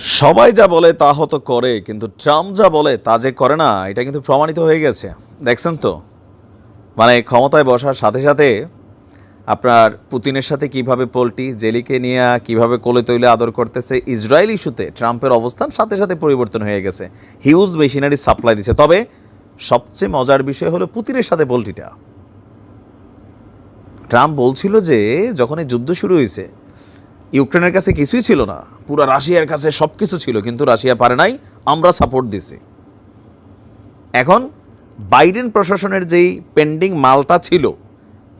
সবাই যা বলে তা হয়তো করে, কিন্তু ট্রাম্প যা বলে তা যে করে না, এটা কিন্তু প্রমাণিত হয়ে গেছে। দেখছেন তো? মানে ক্ষমতায় বসার সাথে সাথে আপনার পুতিনের সাথে কীভাবে পোলটি, জেলিকে নিয়ে কীভাবে কোলে তৈলে আদর করতেছে, ইসরায়েল ইস্যুতে ট্রাম্পের অবস্থান সাথে সাথে পরিবর্তন হয়ে গেছে। হিউজ মেশিনারি সাপ্লাই দিছে। তবে সবচেয়ে মজার বিষয় হলো পুতিনের সাথে পোলটিটা। ট্রাম্প বলছিল যে যখন এই যুদ্ধ শুরু হয়েছে ইউক্রেনের কাছে কিছুই ছিল না। পুরো রাশিয়ার কাছে সব কিছু ছিল, কিন্তু রাশিয়া পারে নাই, আমরা সাপোর্ট দিছি। এখন বাইডেন প্রশাসনের যেই পেন্ডিং মালটা ছিল,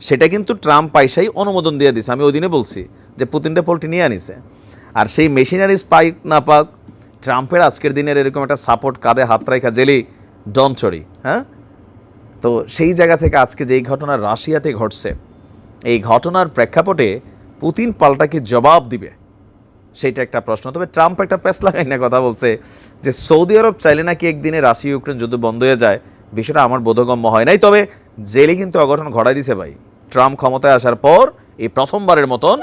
সেটা কিন্তু ট্রাম্প পাইসাই অনুমোদন দিয়ে দিছে। আমি ওই দিনে বলছি যে পুতিনটা পোল্ট্রি নিয়ে আনিছে। আর সেই মেশিনারিজ পাইক না পাক, ট্রাম্পের আজকের দিনের এরকম একটা সাপোর্ট কাঁধে হাত রাখা জেলি ডনচড়ি হ্যাঁ? তো সেই জায়গা থেকে আজকে যেই ঘটনা রাশিয়াতে ঘটছে, এই ঘটনার প্রেক্ষাপটে পুতিন পাল্টাকে জবাব দিবে? সেইটা একটা প্রশ্ন। তবে ট্রাম্প একটা প্যাস লাগাই না কথা বলছে যে সৌদি আরব চাইলে নাকি একদিনে রাশিয়া ইউক্রেন যুদ্ধ বন্ধ হয়ে যায়। বিষয়টা আমার বোধগম্য হয় নাই। তবে জেলে কিন্তু অঘটন ঘটাই দিছে ভাই। ট্রাম্প ক্ষমতায় আসার পর এই প্রথমবারের মতন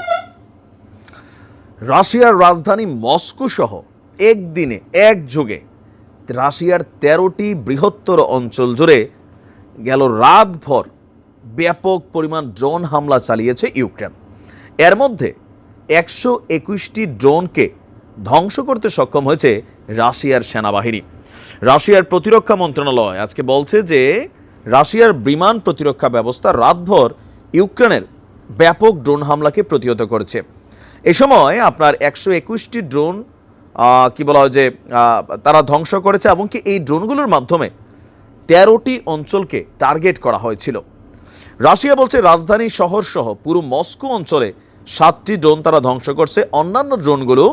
রাশিয়ার রাজধানী মস্কো সহ একদিনে এক যুগে রাশিয়ার তেরোটি বৃহত্তর অঞ্চল জুড়ে গেল রাতভর ব্যাপক পরিমাণ ড্রোন হামলা চালিয়েছে ইউক্রেন। এর মধ্যে একশো একুশটি ড্রোনকে ধ্বংস করতে সক্ষম হয়েছে রাশিয়ার সেনাবাহিনী। রাশিয়ার প্রতিরক্ষা মন্ত্রণালয় আজকে বলছে যে রাশিয়ার বিমান প্রতিরক্ষা ব্যবস্থা রাতভর ইউক্রেনের ব্যাপক ড্রোন হামলাকে প্রতিহত করেছে। এ সময় আপনার একশো একুশটি ড্রোন কি বলা হয় যে তারা ধ্বংস করেছে এবং কি এই ড্রোনগুলোর মাধ্যমে তেরোটি অঞ্চলকে টার্গেট করা হয়েছিল। রাশিয়া বলছে রাজধানী শহর সহ পুরো মস্কো অঞ্চলে সাতটি ড্রোন তারা ধ্বংস করছে। অন্যান্য ড্রোনগুলো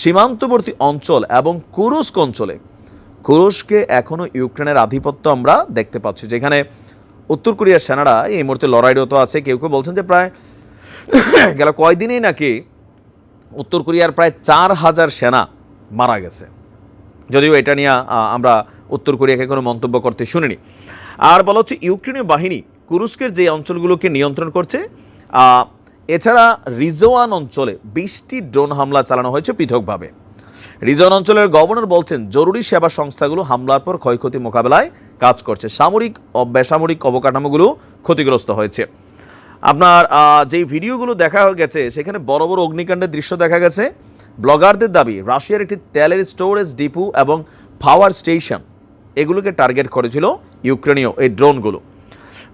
সীমান্তবর্তী অঞ্চল এবং কুরুস্ক অঞ্চলে। কুরুস্কে এখনও ইউক্রেনের আধিপত্য আমরা দেখতে পাচ্ছি, যেখানে উত্তর কোরিয়ার সেনারা এই মুহূর্তে লড়াইরত আছে। কেউ কেউ বলছেন যে প্রায় গেল কয়দিনেই নাকি উত্তর কোরিয়ার প্রায় চার হাজার সেনা মারা গেছে। যদিও এটা নিয়ে আমরা উত্তর কোরিয়াকে কোনো মন্তব্য করতে শুনিনি। আর বলা হচ্ছে ইউক্রেনীয় বাহিনী কুরুস্কের যে অঞ্চলগুলোকে নিয়ন্ত্রণ করছে এছাড়া রিজওয়ান অঞ্চলে বিশটি ড্রোন হামলা চালানো হয়েছে পৃথকভাবে। রিজন অঞ্চলের গভর্নর বলছেন, জরুরি সেবা সংস্থাগুলো হামলার পর ক্ষয়ক্ষতি মোকাবেলায় কাজ করছে। সামরিক ও বেসামরিক অবকাঠামোগুলো ক্ষতিগ্রস্ত হয়েছে। আপনার যেই ভিডিওগুলো দেখা গেছে, সেখানে বড় বড় অগ্নিকাণ্ডের দৃশ্য দেখা গেছে। ব্লগারদের দাবি, রাশিয়ার একটি তেলের স্টোরেজ ডিপু এবং পাওয়ার স্টেশন, এগুলোকে টার্গেট করেছিল ইউক্রেনীয় এই ড্রোনগুলো।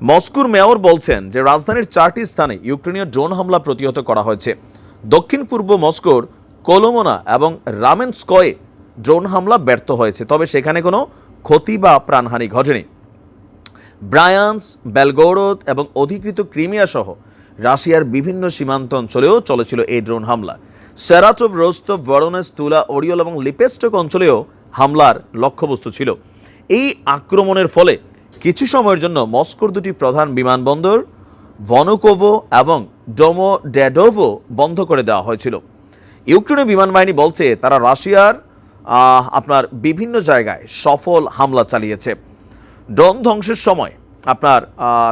মস্কোর মেয়র বলছেন যে রাজধানীর চারটি স্থানে ইউক্রেনীয় ড্রোন হামলা প্রতিহত করা হয়েছে। দক্ষিণ পূর্ব মস্কোর কোলোমোনা এবং রামেনস্কয়ে ড্রোন হামলা ব্যর্থ হয়েছে, তবে সেখানে কোনো ক্ষতি বা প্রাণহানি ঘটেনি। ব্রায়ান্স, বেলগোরদ এবং অধিকৃত ক্রিমিয়া সহ রাশিয়ার বিভিন্ন সীমান্ত অঞ্চলেও চলেছিল এই ড্রোন হামলা। সেরাটভ রোস্তভ, ভরনেস, তুলা, ওরিয়ল এবং লিপেস্টক অঞ্চলেও হামলার লক্ষ্যবস্তু ছিল। এই আক্রমণের ফলে কিছু সময়ের জন্য মস্কোর দুটি প্রধান বিমানবন্দর, ভনকোভো এবং ডোমো ড্যাডোভো বন্ধ করে দেওয়া হয়েছিল। ইউক্রেনের বিমান বাহিনী বলছে, তারা রাশিয়ার আপনার বিভিন্ন জায়গায় সফল হামলা চালিয়েছে। ড্রোন ধ্বংসের সময় আপনার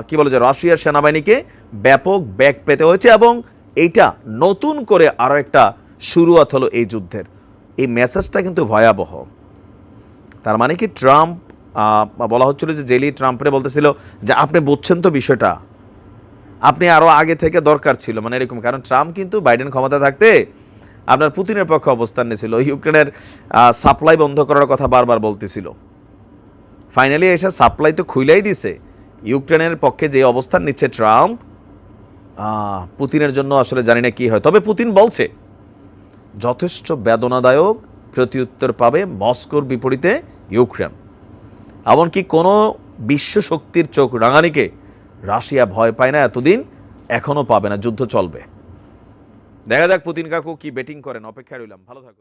কি বলে যে, রাশিয়ার সেনাবাহিনীকে ব্যাপক ব্যাগ পেতে হয়েছে এবং এইটা নতুন করে আরও একটা শুরুয়াত হলো এই যুদ্ধের। এই মেসেজটা কিন্তু ভয়াবহ। তার মানে কি, ট্রাম্প বলা হচ্ছিল যে জেলি ট্রাম্পরে বলতেছিল যে আপনি বুঝছেন তো বিষয়টা। আপনি আরও আগে থেকে দরকার ছিল মানে এরকম। কারণ ট্রাম্প কিন্তু বাইডেন ক্ষমতা থাকতে আপনার পুতিনের পক্ষে অবস্থান নিয়েছিল। ইউক্রেনের সাপ্লাই বন্ধ করার কথা বারবার বলতেছিল। ফাইনালি এসে সাপ্লাই তো খুইলাই দিছে। ইউক্রেনের পক্ষে যে অবস্থান নিচ্ছে ট্রাম্প পুতিনের জন্য আসলে জানি না কী হয়। তবে পুতিন বলছে, যথেষ্ট বেদনাদায়ক প্রত্যুত্তর পাবে মস্কোর বিপরীতে ইউক্রেন। এমনকি কোনো বিশ্ব শক্তির চোখ রাঙানিকে রাশিয়া ভয় পায় না, এতদিন এখনও পাবে না, যুদ্ধ চলবে। দেখা যাক পুতিন কাকু কি ব্যাটিং করেন, অপেক্ষায় রইলাম। ভালো থাকুন।